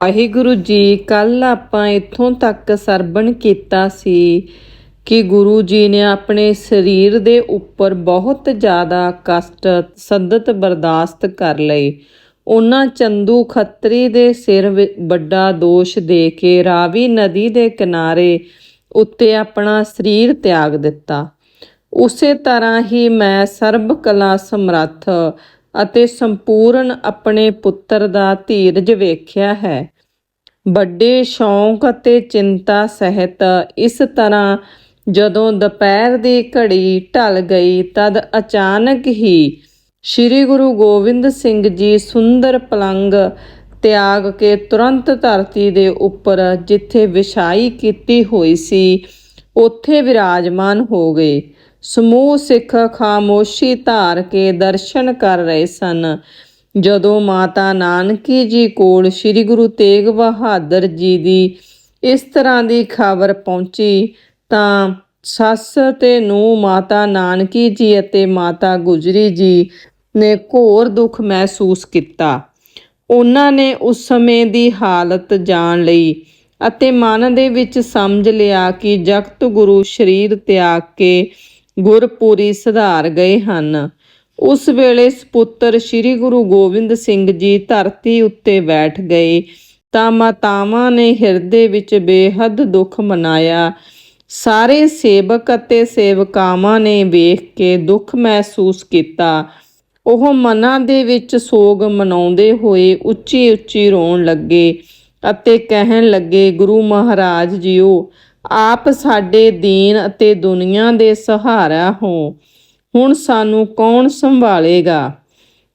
ਵਾਹਿਗੁਰੂ ਜੀ ਕੱਲ ਆਪਾਂ ਇੱਥੋਂ ਤੱਕ ਸਰਬਣ ਕੀਤਾ ਸੀ ਕਿ ਗੁਰੂ ਜੀ ਨੇ ਆਪਣੇ ਸਰੀਰ ਦੇ ਉੱਪਰ ਬਹੁਤ ਜ਼ਿਆਦਾ ਕਸ਼ਟ ਸੰਦਤ ਬਰਦਾਸ਼ਤ ਕਰ ਲਏ ਉਹਨਾਂ ਚੰਦੂ ਖੱਤਰੀ ਦੇ ਸਿਰ ਵੱਡਾ ਦੋਸ਼ ਦੇ ਕੇ ਰਾਵੀ ਨਦੀ ਦੇ ਕਿਨਾਰੇ ਉੱਤੇ ਆਪਣਾ ਸਰੀਰ ਤਿਆਗ ਦਿੱਤਾ। ਉਸੇ ਤਰ੍ਹਾਂ ਹੀ ਮੈਂ ਸਰਬ ਕਲਾ ਸਮਰੱਥ ਅਤੇ ਸੰਪੂਰਨ ਆਪਣੇ ਪੁੱਤਰ ਦਾ ਧੀਰਜ ਵੇਖਿਆ ਹੈ। ਵੱਡੇ ਸ਼ੌਂਕ ਅਤੇ ਚਿੰਤਾ ਸਹਿਤ ਇਸ ਤਰ੍ਹਾਂ ਜਦੋਂ ਦੁਪਹਿਰ ਦੀ ਘੜੀ ਢਲ ਗਈ, ਤਦ ਅਚਾਨਕ ਹੀ ਸ੍ਰੀ ਗੁਰੂ ਗੋਬਿੰਦ ਸਿੰਘ ਜੀ ਸੁੰਦਰ ਪਲੰਗ ਤਿਆਗ ਕੇ ਤੁਰੰਤ ਧਰਤੀ ਦੇ ਉੱਪਰ ਜਿੱਥੇ ਵਿਛਾਈ ਕੀਤੀ ਹੋਈ ਸੀ, ਉੱਥੇ ਵਿਰਾਜਮਾਨ ਹੋ ਗਏ। ਸਮੂਹ ਸਿੱਖ ਖਾਮੋਸ਼ੀ ਧਾਰ ਕੇ ਦਰਸ਼ਨ ਕਰ ਰਹੇ ਸਨ। ਜਦੋਂ ਮਾਤਾ ਨਾਨਕੀ ਜੀ ਕੋਲ ਸ੍ਰੀ ਗੁਰੂ ਤੇਗ ਬਹਾਦਰ ਜੀ ਦੀ ਇਸ ਤਰ੍ਹਾਂ ਦੀ ਖਬਰ ਪਹੁੰਚੀ, ਤਾਂ ਸੱਸ ਤੇ ਨੂੰ ਮਾਤਾ ਨਾਨਕੀ ਜੀ ਅਤੇ ਮਾਤਾ ਗੁਜਰੀ ਜੀ ਨੇ ਘੋਰ ਦੁੱਖ ਮਹਿਸੂਸ ਕੀਤਾ। ਉਹਨਾਂ ਨੇ ਉਸ ਸਮੇਂ ਦੀ ਹਾਲਤ ਜਾਣ ਲਈ ਅਤੇ ਮਨ ਦੇ ਵਿੱਚ ਸਮਝ ਲਿਆ ਕਿ ਜਗਤ ਗੁਰੂ ਸਰੀਰ ਤਿਆਗ ਕੇ ਗੁਰਪੁਰੀ ਸੁਧਾਰ ਗਏ ਹਨ। ਉਸ ਵੇਲੇ ਸਪੁੱਤਰ ਸ੍ਰੀ ਗੁਰੂ ਗੋਬਿੰਦ ਸਿੰਘ ਜੀ ਧਰਤੀ ਉੱਤੇ ਬੈਠ ਗਏ ਤਾਂ ਮਾਤਾਵਾਂ ਨੇ ਹਿਰਦੇ ਵਿੱਚ ਬੇਹੱਦ ਦੁੱਖ ਮਨਾਇਆ। ਸਾਰੇ ਸੇਵਕ ਅਤੇ ਸੇਵਕਾਵਾਂ ਨੇ ਵੇਖ ਕੇ ਦੁੱਖ ਮਹਿਸੂਸ ਕੀਤਾ। ਉਹ ਮਨਾਂ ਦੇ ਵਿੱਚ ਸੋਗ ਮਨਾਉਂਦੇ ਹੋਏ ਉੱਚੀ ਉੱਚੀ ਰੋਣ ਲੱਗੇ ਅਤੇ ਕਹਿਣ ਲੱਗੇ, ਗੁਰੂ ਮਹਾਰਾਜ ਜੀਓ ਆਪ ਸਾਡੇ ਦੀਨ ਅਤੇ ਦੁਨੀਆ ਦੇ ਸਹਾਰਾ ਹੋ। ਹੁਣ ਸਾਨੂੰ ਕੌਣ ਸੰਭਾਲੇਗਾ?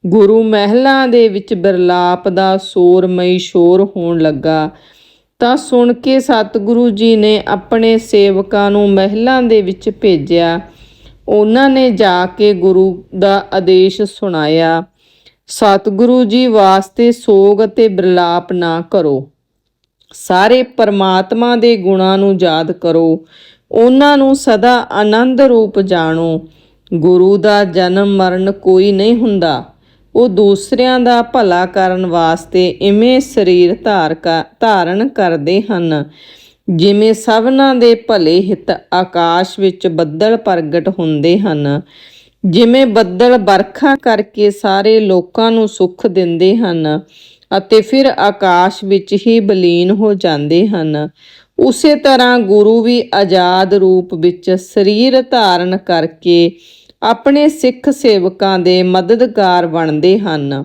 ਗੁਰੂ ਮਹਿਲਾਂ ਦੇ ਵਿੱਚ ਬਰਲਾਪ ਦਾ ਸੋਰਮਈ ਸ਼ੋਰ ਹੋਣ ਲੱਗਾ। ਤਾਂ ਸੁਣ ਕੇ ਸਤਿਗੁਰੂ ਜੀ ਨੇ ਆਪਣੇ ਸੇਵਕਾਂ ਨੂੰ ਮਹਿਲਾਂ ਦੇ ਵਿੱਚ ਭੇਜਿਆ। ਉਹਨਾਂ ਨੇ ਜਾ ਕੇ ਗੁਰੂ ਦਾ ਆਦੇਸ਼ ਸੁਣਾਇਆ। ਸਤਿਗੁਰੂ ਜੀ ਵਾਸਤੇ ਸੋਗ ਅਤੇ ਬਰਲਾਪ ਨਾ ਕਰੋ। ਸਾਰੇ ਪਰਮਾਤਮਾ ਦੇ ਗੁਣਾਂ ਨੂੰ ਯਾਦ ਕਰੋ। ਉਹਨਾਂ ਨੂੰ ਸਦਾ ਆਨੰਦ ਰੂਪ ਜਾਣੋ। ਗੁਰੂ ਦਾ ਜਨਮ ਮਰਨ ਕੋਈ ਨਹੀਂ ਹੁੰਦਾ। ਉਹ ਦੂਸਰਿਆਂ ਦਾ ਭਲਾ ਕਰਨ ਵਾਸਤੇ ਇਵੇਂ ਸਰੀਰ ਧਾਰ ਕ- ਧਾਰਨ ਕਰਦੇ ਹਨ। ਜਿਵੇਂ ਸਭਨਾਂ ਦੇ ਭਲੇ ਹਿਤ ਆਕਾਸ਼ ਵਿੱਚ ਬੱਦਲ ਪ੍ਰਗਟ ਹੁੰਦੇ ਹਨ। ਜਿਵੇਂ ਬੱਦਲ ਵਰਖਾ ਕਰਕੇ ਸਾਰੇ ਲੋਕਾਂ ਨੂੰ ਸੁੱਖ ਦਿੰਦੇ ਹਨ। ਅਤੇ ਫਿਰ ਆਕਾਸ਼ ਵਿੱਚ ਹੀ ਬਲੀਨ ਹੋ ਜਾਂਦੇ ਹਨ। ਉਸੇ ਤਰ੍ਹਾਂ ਗੁਰੂ ਵੀ ਆਜ਼ਾਦ ਰੂਪ ਵਿੱਚ ਸਰੀਰ ਧਾਰਨ ਕਰਕੇ ਆਪਣੇ ਸਿੱਖ ਸੇਵਕਾਂ ਦੇ ਮਦਦਗਾਰ ਬਣਦੇ ਹਨ।